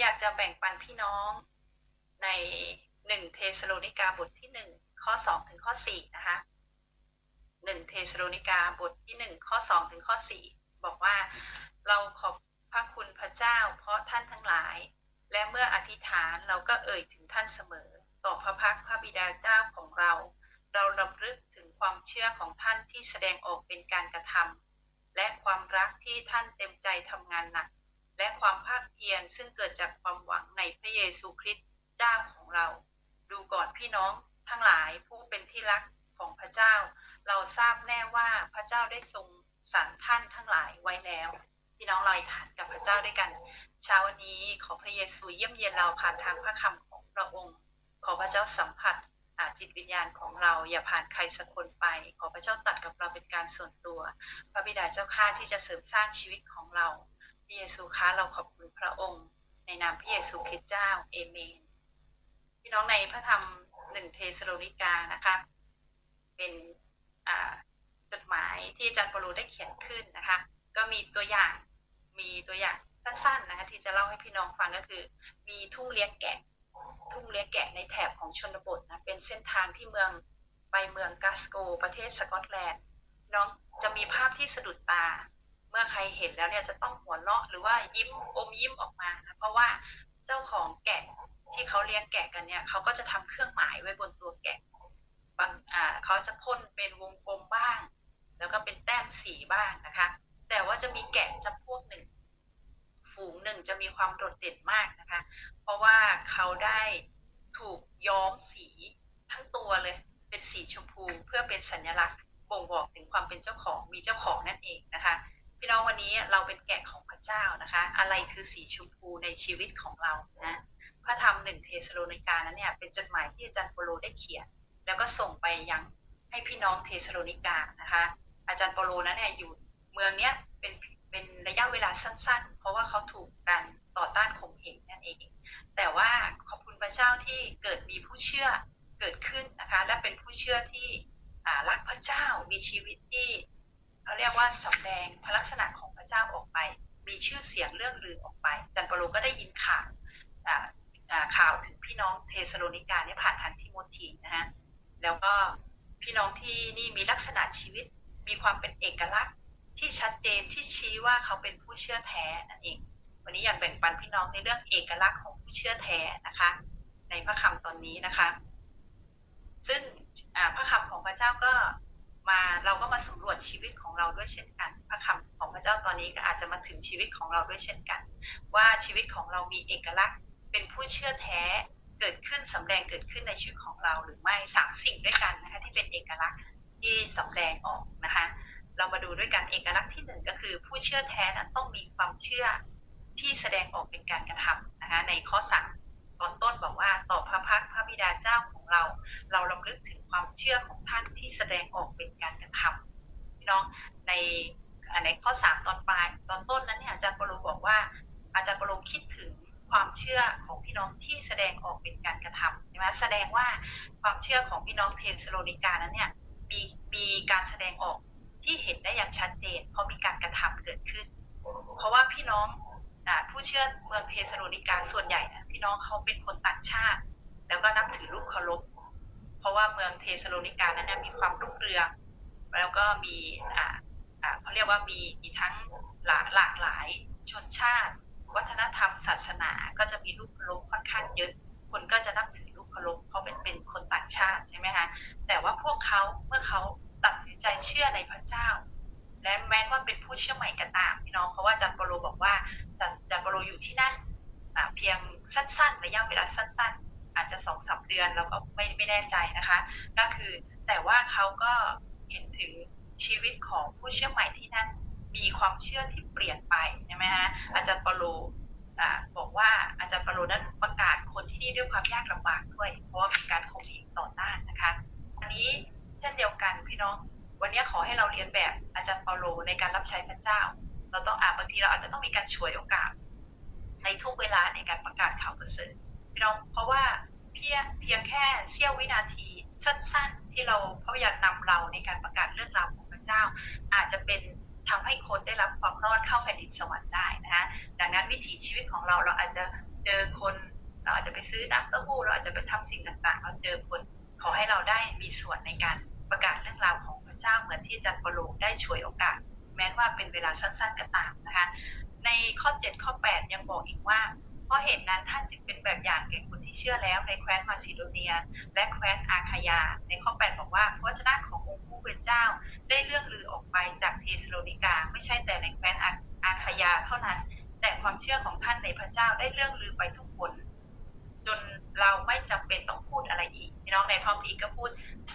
อยากจะแบ่งปันพี่น้องในหนึ่งเทสโลนิกาบทที่หนึ่งข้อสองถึงข้อสี่นะคะหนึ่งเทสโลนิกาบทที่หนึ่งข้อสองถึงข้อสี่บอกว่าเราขอบพระคุณพระเจ้า เพราะท่านทั้งหลาย และเมื่ออธิษฐานเราก็เอ่ยถึงท่านเสมอ ต่อพระพักพระบิดาเจ้าของเรา เรารำลึกถึงความเชื่อของท่านที่แสดงออกเป็นการกระทำและความรักที่ท่านเต็มใจทำงานหนัก และความภาคเพียรซึ่งเกิดจากความหวังในพระเยซูคริสต์เจ้าของเรา ดูก่อนพี่น้องทั้งหลายผู้เป็นที่รักของพระเจ้า เราทราบแน่ว่าพระเจ้าได้ทรงสรรท่านทั้งหลายไว้แล้วพี่น้องลอยฐานกับพระเจ้าด้วยกัน เช้าวันนี้ขอพระเยซูเยี่ยมเยียนเราผ่านทางพระคำของพระองค์ ขอพระเจ้าสัมผัสจิตวิญญาณของเราอย่าผ่านใครสักคนไป ขอพระเจ้าตัดกับเราเป็นการส่วนตัว พระบิดาเจ้าข้าที่จะเสริมสร้างชีวิตของเรา ระเยซูค้าเราขอบคุณพระองค์ ในนามพระเยซูคริสต์เจ้าเอเมน พี่น้องในพระธรรมหนึ่งเทสโลนิกานะคะเป็นจดหมายที่อาจารย์ปโลได้เขียนขึ้นนะคะ ก็มีตัวอย่างมีตัวอย่างสั้นๆนะคะที่จะเล่าให้พี่น้องฟังก็คือ มีทุ่งเลี้ยงแกะ ทุ่งเลี้ยงแกะในแถบของชนบทนะเป็นเส้นทางที่เมืองไปเมืองกาสโก ประเทศสกอตแลนด์น้องจะมีภาพที่สะดุดตา เมื่อใครเห็นแล้วเนี่ยจะต้องหัวเราะหรือว่ายิ้มอมยิ้มออกมานะเพราะว่าเจ้าของแกะที่เขาเลี้ยงแกะกันเนี่ยเขาก็จะทำเครื่องหมายไว้บนตัวแกะบางอ่าเขาจะพ่นเป็นวงกลมบ้าง แล้วก็เป็นแต้มสีบ้างนะคะ แต่ว่าจะมีแกะจำพวกหนึ่ง ฝูงหนึ่งจะมีความโดดเด่นมากนะคะ เพราะว่าเขาได้ถูกย้อมสีทั้งตัวเลย เป็นสีชมพูเพื่อเป็นสัญลักษณ์บ่งบอกถึงความเป็นเจ้าของมีเจ้าของนั่นเองนะคะ พี่น้องวันนี้เราเป็นแกะของพระเจ้านะคะ อะไรคือสีชมพูในชีวิตของเรานะพระธรรมหนึ่งเทสโลนิกานั้นเนี่ยเป็นจดหมายที่อาจารย์โปโลได้เขียน แล้วก็ส่งไปยังให้พี่น้องเทสโลนิกานะคะ อาจารย์โปโลนั้นเนี่ยอยู่เมืองเนี้ยเป็นเป็นระยะเวลาสั้น ๆ เพราะว่าเขาถูกการต่อต้านข่มเหงนั่นเอง แต่ว่าขอบคุณพระเจ้าที่เกิดมีผู้เชื่อเกิดขึ้นนะคะ และเป็นผู้เชื่อที่รักพระเจ้ามีชีวิตที่ เขาเรียกว่าสำแดงพระลักษณะของพระเจ้าออกไป มีชื่อเสียงเรื่องลือออกไปจารย์โปโลก็ได้ยินข่าวข่าวถึงพี่น้องเทสโลนิกาเนี่ยผ่านทางทิโมธีนะฮะแล้วก็พี่น้องที่นี่มีลักษณะชีวิตมีความเป็นเอกลักษณ์ที่ชัดเจนที่ชี้ว่าเขาเป็นผู้เชื่อแท้นั่นเอง วันนี้อยากแบ่งปันพี่น้องในเรื่องเอกลักษณ์ของผู้เชื่อแท้นะคะ ในพระคำตอนนี้นะคะ ซึ่งพระคำของพระเจ้าก็ มาเราก็มาสำรวจชีวิตของเราด้วยเช่นกัน พระคำของพระเจ้าตอนนี้ก็อาจจะมาถึงชีวิตของเราด้วยเช่นกัน ว่าชีวิตของเรามีเอกลักษณ์ เป็นผู้เชื่อแท้เกิดขึ้นสำแดงเกิดขึ้นในชีวิตของเราหรือไม่สามสิ่งด้วยกันนะคะที่เป็นเอกลักษณ์ที่สำแดงออกนะคะเรามาดูด้วยกันเอกลักษณ์ที่หนึ่งก็คือผู้เชื่อแท้นั้นต้องมีความเชื่อที่แสดงออกเป็นการกระทำนะคะในข้อสามตอนต้นบอกว่าต่อพระพักพระบิดาเจ้าของเรา เราลำลึกถึงความเชื่อ ในในข้อสามตอนปลายตอนต้นนั้นเนี่ยอาจารย์ปรโลบอกว่า อาจารย์ปรโลคิดถึงความเชื่อของพี่น้องที่แสดงออกเป็นการกระทำใช่ไหมแสดงว่าความเชื่อของพี่น้องเทสโลนิกานั้นเนี่ยมีมีการแสดงออกที่เห็นได้อย่างชัดเจน เพราะมีการกระทำเกิดขึ้น เพราะว่าพี่น้องผู้เชื่อเมืองเทสโลนิกาส่วนใหญ่นะพี่น้องเขาเป็นคนต่างชาติ แล้วก็นับถือรูปเคารพเพราะว่าเมืองเทสโลนิกานั้นมีความรุ่งเรืองแล้วก็มี เขาเรียกว่ามีมีทั้งหลากหลากหลายชนชาติ วัฒนธรรมศาสนาก็จะมีรูปเคารพค่อนข้างเยอะคนก็จะนับถือรูปเคารพเพราะเป็นเป็นคนต่างชาติใช่ไหมคะแต่ว่าพวกเขาเมื่อเขาตัดสินใจเชื่อในพระเจ้า และแม้ว่าเป็นผู้เชื่อใหม่ก็ตามพี่น้องเพราะว่าจันโปโลบอกว่าจันจันโปโลอยู่ที่นั่นเพียงสั้นๆระยะเวลาสั้น ๆ อาจจะสองสาเดือนเราก็ไม่ไม่แน่ใจนะคะ ก็คือแต่ว่าเขาก็เห็นถึง ชีวิตของผู้เชื่อใหม่ที่นั่นมีความเชื่อที่เปลี่ยนไปใช่ไหมฮะอาจารย์ปโลบอกว่าอาจารย์ปโลนั้นประกาศคนที่นี่ด้วยความยากลำบากด้วย เพราะว่ามีการข่มเหงต่อต้านนะคะอันนี้เช่นเดียวกันพี่น้อง วันนี้ขอให้เราเรียนแบบอาจารย์เปาโลในการรับใช้พระเจ้า เราต้องอ่านบางทีเราอาจจะต้องมีการช่วยโอกาส ในทุกเวลาในการประกาศข่าวประเสริฐพี่น้องเพราะว่าเพียงเพียงแค่เสี้ยววินาทีสั้นๆ ที่เราพระวิญญาณนำเราในการประกาศเรื่องราวของพระ เจ้า อาจจะเป็นทำให้คนได้รับความรอดเข้าแผ่นดินสวรรค์ได้นะคะดังนั้นวิถีชีวิตของเราเราอาจจะเจอคนเราอาจจะไปซื้อน้ำเต้าหู้เราอาจจะไปทำสิ่งต่างๆ เราเจอคนขอให้เราได้มีส่วนในการประกาศเรื่องราวของพระเจ้าเหมือนที่อาจันปโลได้ช่วยโอกาส แม้ว่าเป็นเวลาสั้นๆก็ตามนะคะในข้อ 7 ข้อ 8 ยังบอกอีกว่า เพราะเหตุนั้นท่านจึงเป็นแบบอย่างแก่คนที่เชื่อแล้วในแคว้นมาซิโดเนีย และแคว้นอาคายา ในข้อ8บอกว่าพระชนะขององค์ผู้เป็นเจ้า ได้เรื่องลือออกไปจากเทสโลนิกา ไม่ใช่แต่ในแคว้นอาคายาเท่านั้น แต่ความเชื่อของท่านในพระเจ้าได้เรื่องลือไปทุกคนจนเราไม่จำเป็นต้องพูดอะไรอีก พี่น้องในพระพีก็พูด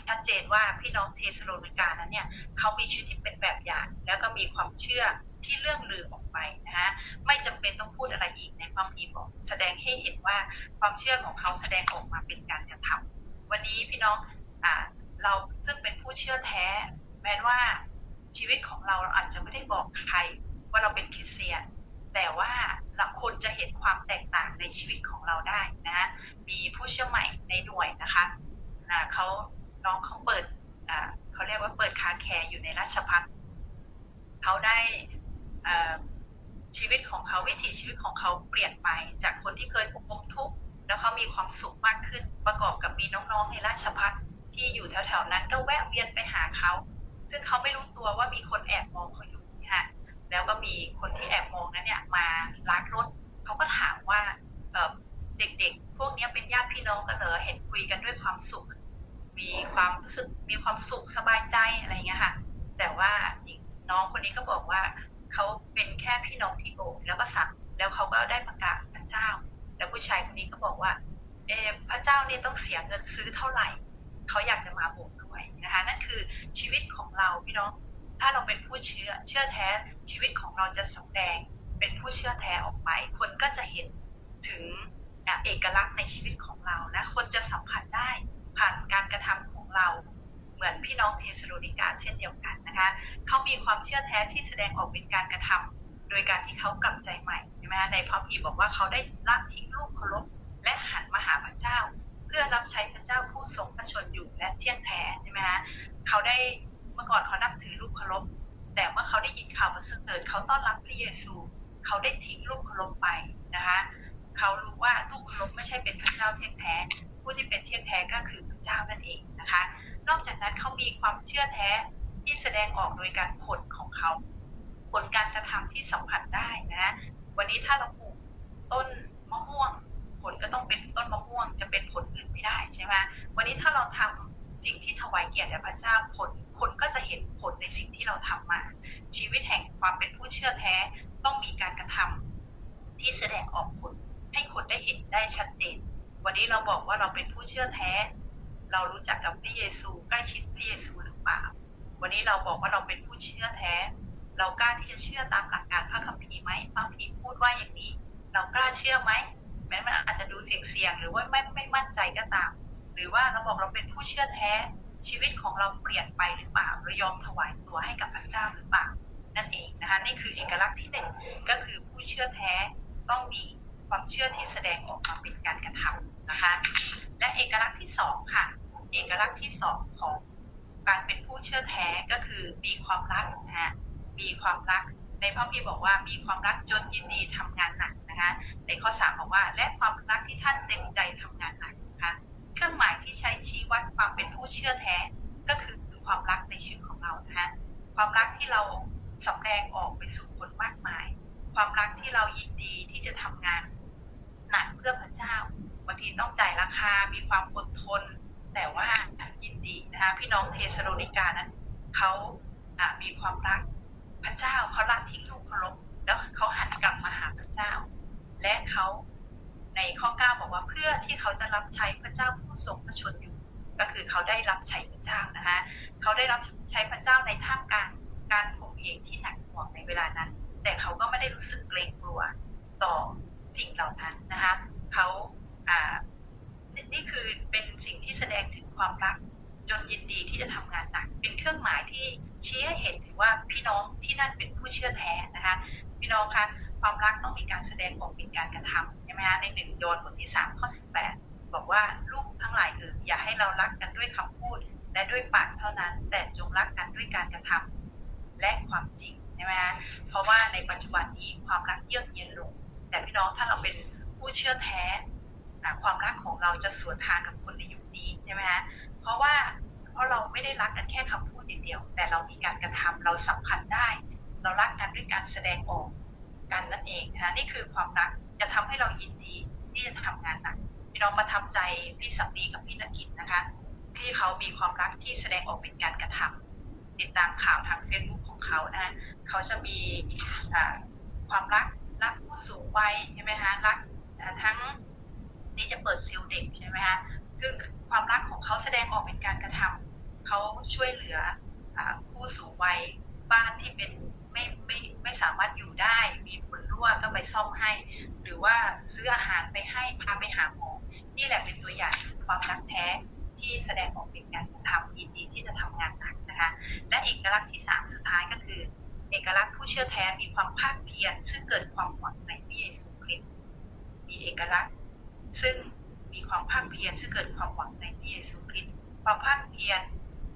ชัดเจนว่าพี่น้องเทสโลนิกานั้นเนี่ยเขามีชีวิตที่เป็นแบบอย่าง แล้วก็มีความเชื่อ ที่เรื่องลือออกไปนะฮะไม่จำเป็นต้องพูดอะไรอีกในความพีบอก แสดงให้เห็นว่าความเชื่อของเขาแสดงออกมาเป็นการกระทำวันนี้พี่น้องอ่าเราซึ่งเป็นผู้เชื่อแท้ แม้ว่าชีวิตของเราเราอาจจะไม่ได้บอกใครว่าเราเป็นคริสเตียน แต่ว่าเราคนจะเห็นความแตกต่างในชีวิตของเราได้นะมีผู้เชื่อใหม่ในหน่วยนะคะนะเขาน้องเขาเปิดเขาเรียกว่าเปิดคาแคร์อยู่ในราชพัฒเขาได้ ชีวิตของเขาวิถีชีวิตของเขาเปลี่ยนไป จากคนที่เคยพบทุกข์แล้วเขามีความสุขมากขึ้น ประกอบกับมีน้องๆในราชพัฒที่อยู่แถวๆนั้นก็แวะเวียนไปหาเขา ซึ่งเขาไม่รู้ตัวว่ามีคนแอบมองเขาอยู่ค่ะแล้วก็มีคนที่แอบมองนั้นเนี่ยมาล้างรถเขาก็ถามว่าเด็กๆ พวกนี้เป็นญาติพี่น้องกันเหรอเห็นคุยกันด้วยความสุข มีความรู้สึกมีความสุขสบายใจอะไรเงี้ยค่ะ แต่ว่าน้องคนนี้ก็บอกว่า เขาเป็นแค่พี่น้องที่โบสถ์แล้วก็สั่งแล้วเขาก็ได้ประกาศพระเจ้า แล้วผู้ชายคนนี้ก็บอกว่า เออพระเจ้านี่ต้องเสียเงินซื้อเท่าไหร่เขาอยากจะมาโบสถ์ด้วยนะคะ นั่นคือชีวิตของเราพี่น้อง ถ้าเราเป็นผู้เชื่อเชื่อแท้ชีวิตของเราจะสำแดงเป็นผู้เชื่อแท้ออกไป คนก็จะเห็นถึงเอกลักษณ์ในชีวิตของเรานะ คนจะสัมผัสได้ผ่านการกระทำของเรา เหมือนพี่น้องเทสโลนิกาเช่นเดียวกันนะคะ มีความเชื่อแท้ที่แสดงออกเป็นการกระทำโดยการที่เขากลับใจใหม่ใช่ไหมคะในพระพีบอกว่าเขาได้ละทิ้งลูกเคารพและหันมาหาพระเจ้า เพื่อรับใช้พระเจ้าผู้ทรงพระชนอยู่และเที่ยงแท้ใช่ไหมคะเขาได้เมื่อก่อนเขานับถือลูกเคารพแต่เมื่อเขาได้ยินข่าวประเสริฐเขาต้อนรับพระเยซู เขาได้ทิ้งลูกเคารพไปนะคะเขารู้ว่าลูกเคารพไม่ใช่เป็นพระเจ้าเที่ยงแท้ ผู้ที่เป็นเที่ยงแท้ก็คือพระเจ้านั่นเองนะคะ นอกจากนั้นเขามีความเชื่อแท้ แสดงออกโดยการผลของเขา ผลการกระทำที่สัมผัสได้นะวันนี้ถ้าเราปลูกต้นมะม่วง ผลก็ต้องเป็นต้นมะม่วงจะเป็นผลอื่นไม่ได้ใช่ไหมวันนี้ถ้าเราทำสิ่งที่ถวายเกียรติแด่พระเจ้าผลคนก็จะเห็นผลในสิ่งที่เราทำมา ชีวิตแห่งความเป็นผู้เชื่อแท้ต้องมีการกระทำที่แสดงออกผลให้คนได้เห็นได้ชัดเจน วันนี้เราบอกว่าเราเป็นผู้เชื่อแท้ เรารู้จักกับพระเยซูใกล้ชิดพระเยซูหรือเปล่า วันนี้เราบอกว่าเราเป็นผู้เชื่อแท้ เรากล้าที่จะเชื่อตามหลักการพระคัมภีร์ไหมพระคัมภีร์พูดว่าอย่างนี้ เรากล้าเชื่อไหมแม้มันอาจจะดูเสี่ยงๆหรือว่าไม่ไม่มั่นใจก็ตาม หรือว่าเราบอกเราเป็นผู้เชื่อแท้ชีวิตของเราเปลี่ยนไปหรือเปล่าเรายอมถวายตัวให้กับพระเจ้าหรือเปล่านั่นเองนะคะนี่คือเอกลักษณ์ที่หนึ่งก็คือผู้เชื่อแท้ต้องมีความเชื่อที่แสดงออกมาเป็นการกระทำนะคะ และเอกลักษณ์ที่สองค่ะ เอกลักษณ์ที่สองของ การเป็นผู้เชื่อแท้ก็คือมีความรักนะฮะมีความรักในพระพีบอกว่ามีความรักจนยินดีทำงานหนักนะคะในข้อสามบอกว่า และความรักที่ท่านเต็มใจทำงานหนักนะคะเครื่องหมายที่ใช้ชี้วัดความเป็นผู้เชื่อแท้ ก็คือความรักในชีวิตของเรานะคะความรักที่เราสำแดงออกไปสู่คนมากมาย ความรักที่เรายินดีที่จะทำงานหนักเพื่อพระเจ้าบางทีต้องจ่ายราคา มีความอดทน แต่ว่า นะพี่น้องเทสโลนิกานั้นเขามีความรักพระเจ้าเขาละทิ้งลูกเคารพแล้วเขาหันกลับมาหาพระเจ้า และเขาในข้อ9บอกว่าเพื่อที่เขาจะรับใช้พระเจ้าผู้ทรงพระชนอยู่ ก็คือเขาได้รับใช้พระเจ้านะคะเขาได้รับใช้พระเจ้าในท่ามกลางการข่มเหงที่หนักหน่วงในเวลานั้น แต่เขาก็ไม่ได้รู้สึกเกรงกลัวต่อสิ่งเหล่านั้นนะคะเขาอ่านี่คือเป็นสิ่งที่แสดงถึงความรัก ยินดีที่จะทำงานหนัก เป็นเครื่องหมายที่ชี้ให้เห็นถึงว่าพี่น้องที่นั่นเป็นผู้เชื่อแท้นะคะ พี่น้องคะความรักต้องมีการแสดงออกเป็นการกระทำใช่ไหมคะในหนึ่งโยนบทที่สามข้อสิบแปดบอกว่าลูกทั้งหลายเอออย่าให้เรารักกันด้วยคำพูด และด้วยปากเท่านั้น แต่จงรักกันด้วยการกระทำและความจริงใช่ไหมคะเพราะว่าในปัจจุบันนี้ความรักเยือกเย็นลง แต่พี่น้องถ้าเราเป็นผู้เชื่อแท้ความรักของเราจะสวนทางกับคนในยุคนี้ใช่ไหมฮะเพราะว่า เพราะเราไม่ได้รักกันแค่คำพูดอย่างเดียว แต่เรามีการกระทำเราสัมพันธ์ได้ เรารักกันด้วยการแสดงออกกันนั่นเองนะคะนี่คือความรักจะทำให้เรายินดีที่จะทำงานหนักพี่น้องประทับใจพี่สัมปีกับพี่นกิจนะคะ ที่เขามีความรักที่แสดงออกเป็นการกระทำติดตามข่าวทางเฟซบุ๊กของเขานะเขาจะมีความรักรักผู้สูงวัยใช่ไหมฮะรักทั้งนี่จะเปิดซิลเด็กใช่ไหมฮะ คือความรักของเขาแสดงออกเป็นการกระทำเขาช่วยเหลืออผู้สูงวัยบ้านที่เป็นไม่ไม่ไม่สามารถอยู่ได้ มีฝนรั่วก็ไปซ่อมให้ หรือว่าซื้ออาหารไปให้พาไปหาหมอนี่แหละเป็นตัวอย่างความรักแท้ที่แสดงออกเป็นการกระทำยินดีที่จะทำงานหนักนะคะและเอกลักษณ์ที่สามสุดท้ายก็คือ เอกลักษณ์ผู้เชื่อแท้มีความภาคเพียรซึ่งเกิดความหวังในพระเยซูคริสต์มีเอกลักษณ์ซึ่ง มีความภาคเพียรซึ่งเกิดความหวังในพระเยซูคริสต์ความภาคเพียร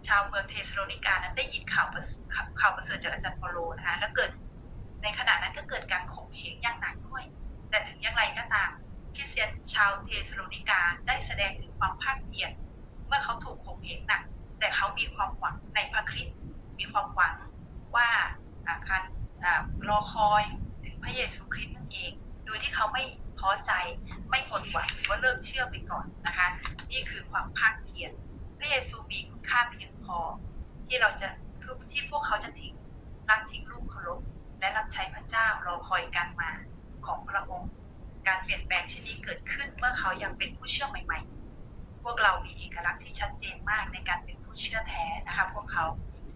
ชาวเมืองเทสโลนิกานั้นได้ยินข่าวประข่าวประเสริฐจากอาจารย์เปโลนะคะแล้วเกิดในขณะนั้นก็เกิดการข่มเหงอย่างหนักด้วย แต่ถึงอย่างไรก็ตามคริสเตียนชาวเทสโลนิกาได้แสดงถึงความภาคเพียรเมื่อเขาถูกข่มเหงหนัก แต่เขามีความหวังในพระคริสต์มีความหวังว่าอ่าการรอคอยถึงพระเยซูคริสต์นั่นเอง โดยที่เขาไม่ ท้อใจไม่หมดหวังหรือว่าเลิกเชื่อไปก่อนนะคะ นี่คือความภาคเพียรพระเยซูมีคุณค่าเพียงพอ ที่เราจะที่พวกเขาจะทิ้งรักทิ้งลูกเคารพและรับใช้พระเจ้ารอคอยการมาของพระองค์ การเปลี่ยนแปลงเช่นนี้เกิดขึ้นเมื่อเขายังเป็นผู้เชื่อใหม่ ๆ พวกเรามีเอกลักษณ์ที่ชัดเจนมากในการเป็นผู้เชื่อแท้นะคะ พวกเขา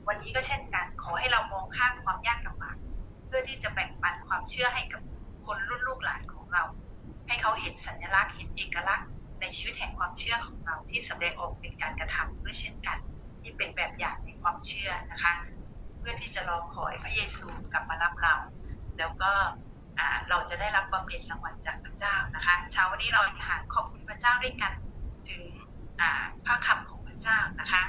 วันนี้ก็เช่นกันขอให้เรามองข้ามความยากลำบากเพื่อที่จะแบ่งปันความเชื่อให้กับคนรุ่นลูกหลาน ให้เขาเห็นสัญลักษณ์เห็นเอกลักษณ์ ในชีวิตแห่งความเชื่อของเราที่แสดงออกเป็นการกระทำด้วยเช่นกัน ที่เป็นแบบอย่างในความเชื่อนะคะ เพื่อที่จะรอคอยพระเยซูกลับมารับเรา แล้วก็เราจะได้รับบำเหน็จรางวัลจากพระเจ้านะคะเช้าวันนี้เราอธิษฐานขอบคุณพระเจ้าด้วยกันถึงอ่าพระคำของพระเจ้านะคะ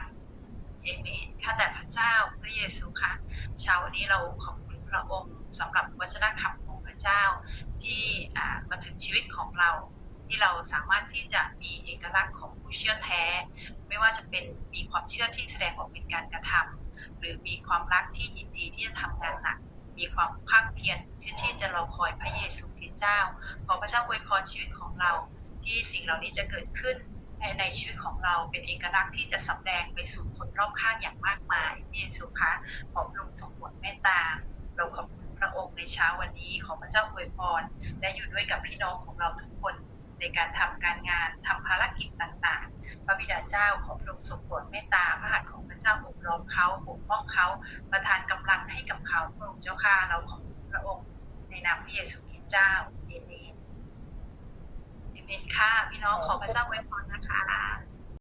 เอเมนข้าแต่พระเจ้าพระเยซูค่ะเช้าวันนี้เราขอบคุณพระองค์สำหรับวจนะคำของพระเจ้า ที่มาถึงชีวิตของเรา ที่เราสามารถที่จะมีเอกลักษณ์ของผู้เชื่อแท้ ไม่ว่าจะเป็นมีความเชื่อที่แสดงออกเป็นการกระทำหรือมีความรักที่ยินดีที่จะทำงานหนักมีความภาคเพียรที่ที่จะรอคอยพระเยซูคริสต์เจ้า ขอพระเจ้าอวยพรชีวิตของเรา ที่สิ่งเหล่านี้จะเกิดขึ้นในในชีวิตของเราเป็นเอกลักษณ์ที่จะสำแดงไปสู่คนรอบข้างอย่างมากมายพระเยซูคะขอพระองค์ทรงโปรดเมตตา เช้าวันนี้ขอพระเจ้าอวยพร และอยู่ด้วยกับพี่น้องของเราทุกคนในการทำการงานทำภารกิจต่างๆ พระบิดาเจ้าขอพระองค์ทรงโปรดเมตตาพระหัตถ์ของพระเจ้าอบรมเขาปกป้องเขาประทานกำลังให้กับเขาพระองค์เจ้าค่ะเราขอบคุณพระองค์ในนามพระเยซูคริสต์เจ้าเอเมนเอเมนค่ะพี่น้องขอพระเจ้าอวยพรนะคะ